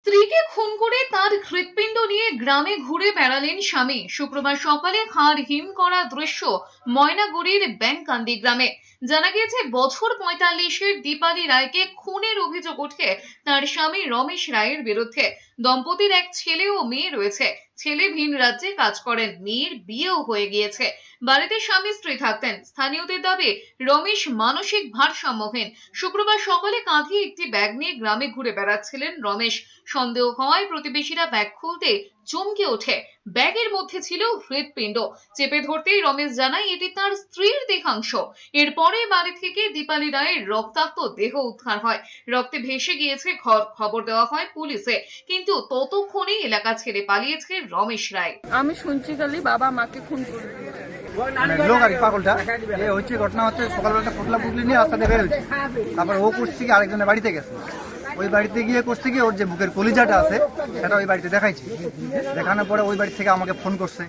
স্ত্রীকে খুন করে তার হৃৎপিণ্ড নিয়ে গ্রামে ঘুরে বেড়ালেন স্বামী। শুক্রবার সকালে হাড় হিম করা দৃশ্য ময়নাগুড়ির ব্যাংকান্দি গ্রামে। জানা গিয়েছে, বছর পঁয়তাল্লিশের দীপালি রায়কে খুনের অভিযোগ ওঠে তার স্বামী রমেশ রায়ের বিরুদ্ধে। দম্পতির এক ছেলে ও মেয়ে রয়েছে। ছেলে ভিন রাজ্যে কাজ করেন, মেয়ের বিয়েও হয়ে গিয়েছে। বাড়িতে স্বামী স্ত্রী থাকতেন। স্থানীয়দের দাবি, রমেশ মানসিক ভারসাম্যহীন। শুক্রবার সকালে কাঁধে একটি ব্যাগ নিয়ে গ্রামে ঘুরে বেড়াচ্ছিলেন রমেশ। সন্দেহ হওয়ায় প্রতিবেশীরা ব্যাগ খুলতে চমকে ওঠে। ব্যাগের মধ্যে ছিল হৃৎপিণ্ড। চেপে ধরতেই রমেশ জানায় এটি তার স্ত্রীর দেহাংশ। এরপরে বাড়ি থেকে দীপালি রায়ের রক্তাক্ত দেহ উদ্ধার হয়। রক্তে ভেসে গিয়েছে ঘর খবর দেওয়া হয় পুলিশে। কিন্তু ততক্ষণে এলাকা ছেড়ে পালিয়েছে রমেশ রায়। আমি শুনছি খালি বাবা মাকে খুন করে লোক আর পাগলটা? এ হচ্ছে ঘটনা হচ্ছে সকালবেলা পোটলা পুটলি নিয়ে রাস্তাতে বেরোচ্ছে তারপর ও করছে কি আরেকজনের বাড়িতে গেছে। ওই বাড়িতে গিয়ে করছে গিয়ে ওর যে বুকের কলিজাটা আছে, সেটা ওই বাড়িতে দেখাইছি। দেখানোর পরে ওই বাড়ি থেকে আমাকে ফোন করছে।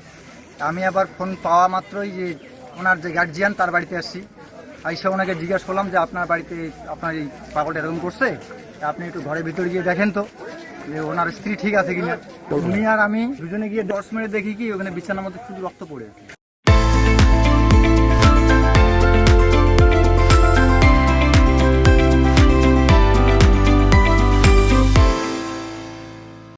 আমি আবার ফোন পাওয়া মাত্রই যে ওনার যে গার্জিয়ান তার বাড়িতে আসছি। আইসা ওনাকে জিজ্ঞাসা করলাম যে, আপনার বাড়িতে আপনার এই পাগলটা এরকম করছে? আপনি একটু ঘরের ভিতরে গিয়ে দেখেন তো, যে ওনার স্ত্রী ঠিক আছে কিনা? উনি আর আমি দুজনে গিয়ে দশ মিনিট দেখি কি, ওখানে বিছানার মধ্যে শুধু রক্ত পড়ে